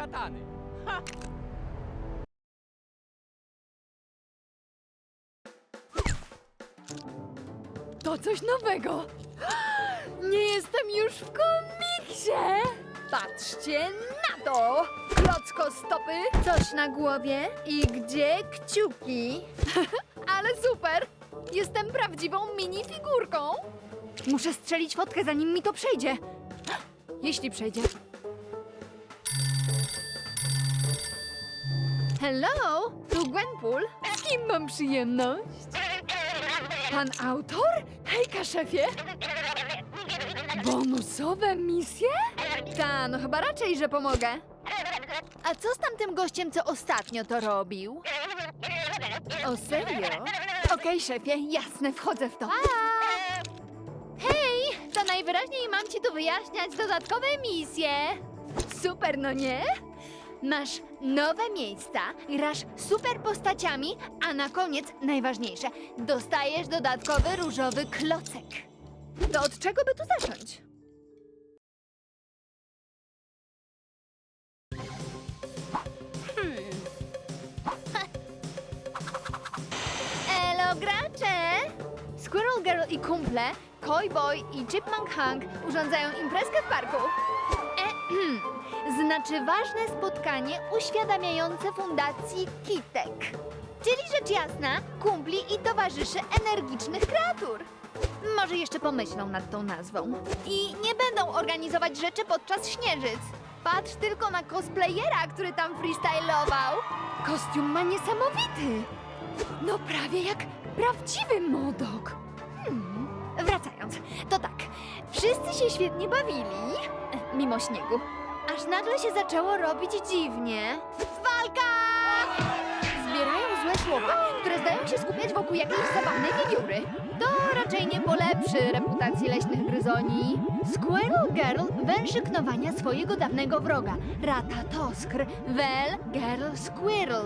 katany. To coś nowego. Nie jestem już w komiksie. Patrzcie na to. Klocko stopy, coś na głowie i gdzie kciuki. Ale super. Jestem prawdziwą minifigurką. Muszę strzelić fotkę, zanim mi to przejdzie. Jeśli przejdzie. Hello, tu Gwenpool. Z kim mam przyjemność? Pan autor? Hejka, szefie! Bonusowe misje? Ta, no chyba raczej, że pomogę. A co z tamtym gościem, co ostatnio to robił? O serio? Okej, szefie, jasne, wchodzę w to. Hej, to najwyraźniej mam ci tu wyjaśniać dodatkowe misje. Super, no nie? Masz nowe miejsca, grasz super postaciami, a na koniec najważniejsze, dostajesz dodatkowy różowy klocek. To od czego by tu zacząć? Hmm. Elo, gracze! Squirrel Girl i kumple, Koi Boy i Chipmunk Hank urządzają imprezkę w parku. Ehem. Znaczy ważne spotkanie uświadamiające fundacji Kitek. Czyli rzecz jasna, kumpli i towarzyszy energicznych kreatur. Może jeszcze pomyślą nad tą nazwą. I nie będą organizować rzeczy podczas śnieżyc. Patrz tylko na cosplayera, który tam freestylował. Kostium ma niesamowity. No prawie jak prawdziwy modok. Hmm. Wracając, to tak. Wszyscy się świetnie bawili, mimo śniegu. Aż nagle się zaczęło robić dziwnie. Walka! Zbierają złe słowa, które zdają się skupiać wokół jakiejś zabawnej wiewióry. To raczej nie polepszy reputacji leśnych gryzoni. Squirrel Girl węszy swojego dawnego wroga, Rata Toskr, Wel Girl Squirrel.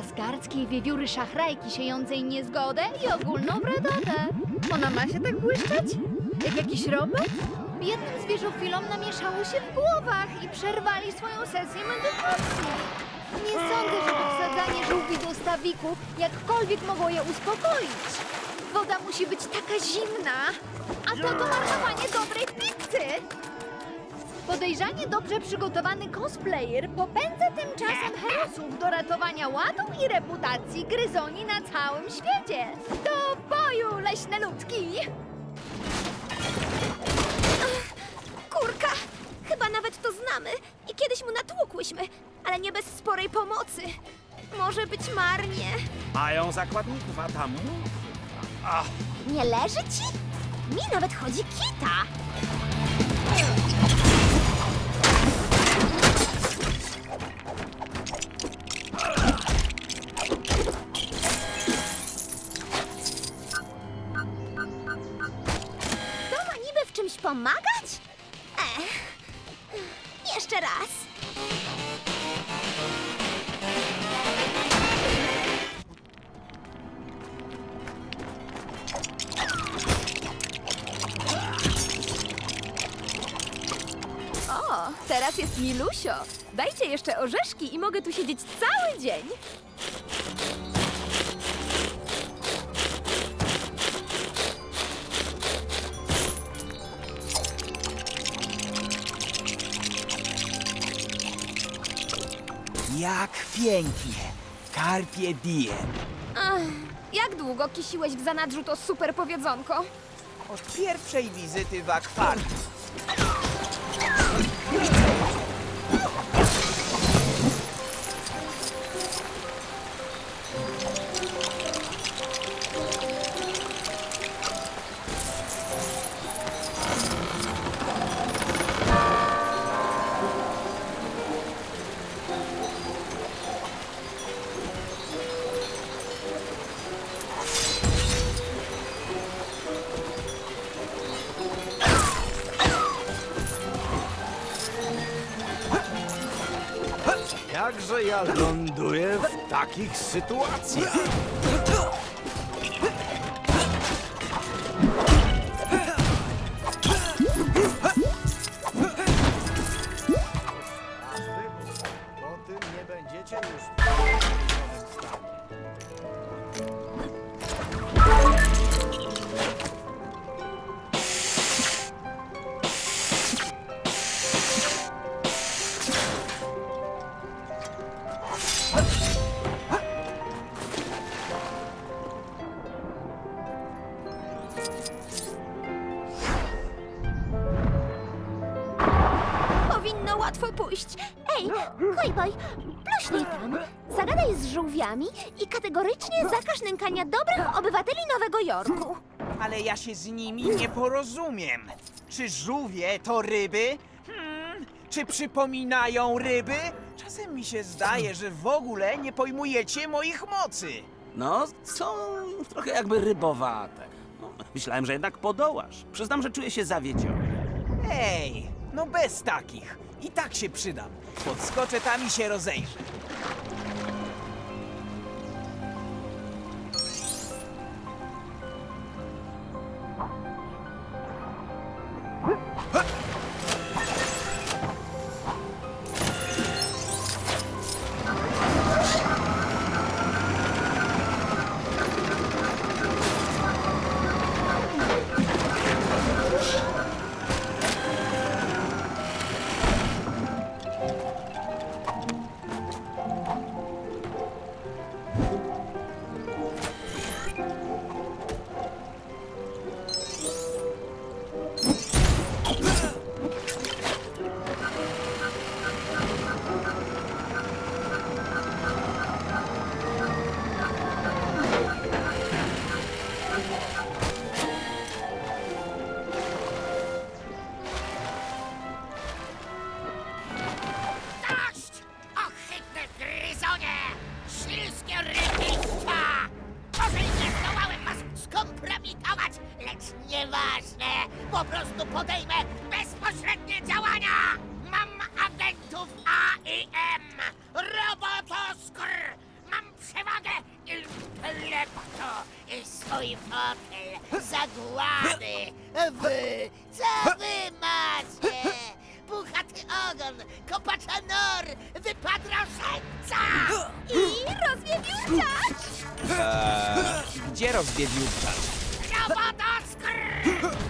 Asgardzkiej wiewióry szachrajki siejącej niezgodę i ogólną wredotę. Ona ma się tak błyszczeć? Jak jakiś robot? Biednym zwierzofilom namieszało się w głowach i przerwali swoją sesję medytacji. Nie sądzę, żeby wsadzanie żółwi do stawiku jakkolwiek mogło je uspokoić. Woda musi być taka zimna, a to to marnowanie dobrej pizzy. Podejrzanie dobrze przygotowany cosplayer popędza tymczasem herosów do ratowania ładu i reputacji gryzoni na całym świecie. Do boju, leśne ludki! Znamy i kiedyś mu natłukłyśmy, ale nie bez sporej pomocy. Może być marnie. Mają zakładników, a tam... Ach, Nie leży ci? Mi nawet chodzi kita. To ma niby w czymś pomagać? Teraz jest milusio. Dajcie jeszcze orzeszki i mogę tu siedzieć cały dzień. jak pięknie. Carpie diem. Ach, jak długo kisiłeś w zanadrzu to super powiedzonko? Od pierwszej wizyty w akwarium. Yeah. Jakże ja ląduję w takich sytuacjach? Powinno łatwo pójść. Ej, no. kojboj, bluźnij tam. No. Zagadaj z żółwiami i kategorycznie no. zakaż nękania dobrych obywateli Nowego Jorku. Ale ja się z nimi nie porozumiem. Czy żółwie to ryby? Hmm, czy przypominają ryby? Czasem mi się zdaje, że w ogóle nie pojmujecie moich mocy. No, są trochę jakby rybowate. Myślałem, że jednak podołasz. Przyznam, że czuję się zawiedziony. Ej, no bez takich. I tak się przydam. Podskoczę tam i się rozejrzę. Nieważne! Po prostu podejmę bezpośrednie działania! Mam agentów A i M! Robotoskr! Mam przewagę intelektu i swój fotel zagłady! Wy, co wy macie? Puchaty ogon, kopacza nor, wypadroszęca! I rozwiewiórczacz! Gdzie rozwiedził czas? Huh.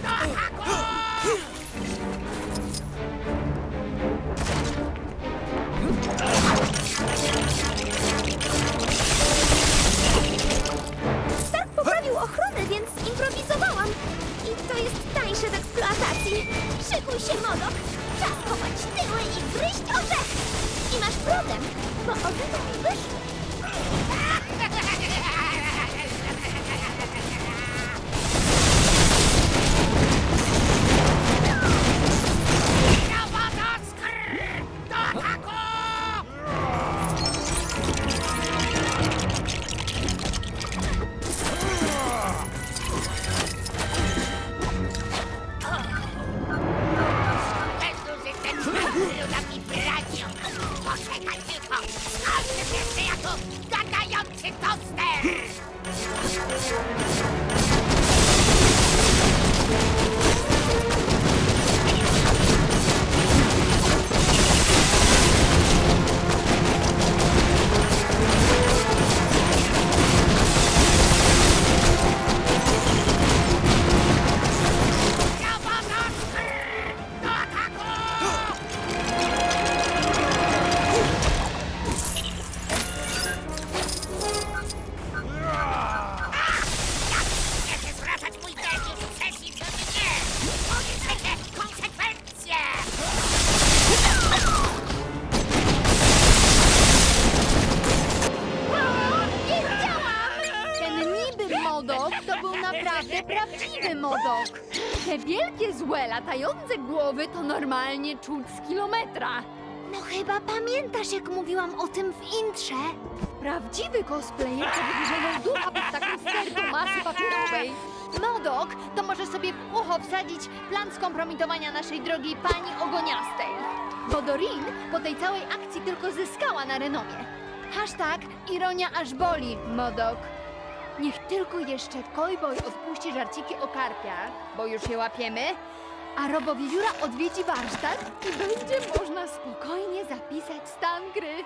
大家要起高 modok. Te wielkie, złe, latające głowy to normalnie czuć z kilometra. No chyba pamiętasz, jak mówiłam o tym w intrze. Prawdziwy cosplayer to wyżynął ducha pod taką stertą masy papierowej. Modok to może sobie w ucho wsadzić plan skompromitowania naszej drogiej pani ogoniastej. Bo Dorin po tej całej akcji tylko zyskała na renomie. Hashtag ironia aż boli, Modok. Niech tylko jeszcze Kojboj żarciki o karpiach, bo już je łapiemy, a Robowiewióra odwiedzi warsztat i będzie można spokojnie zapisać stan gry.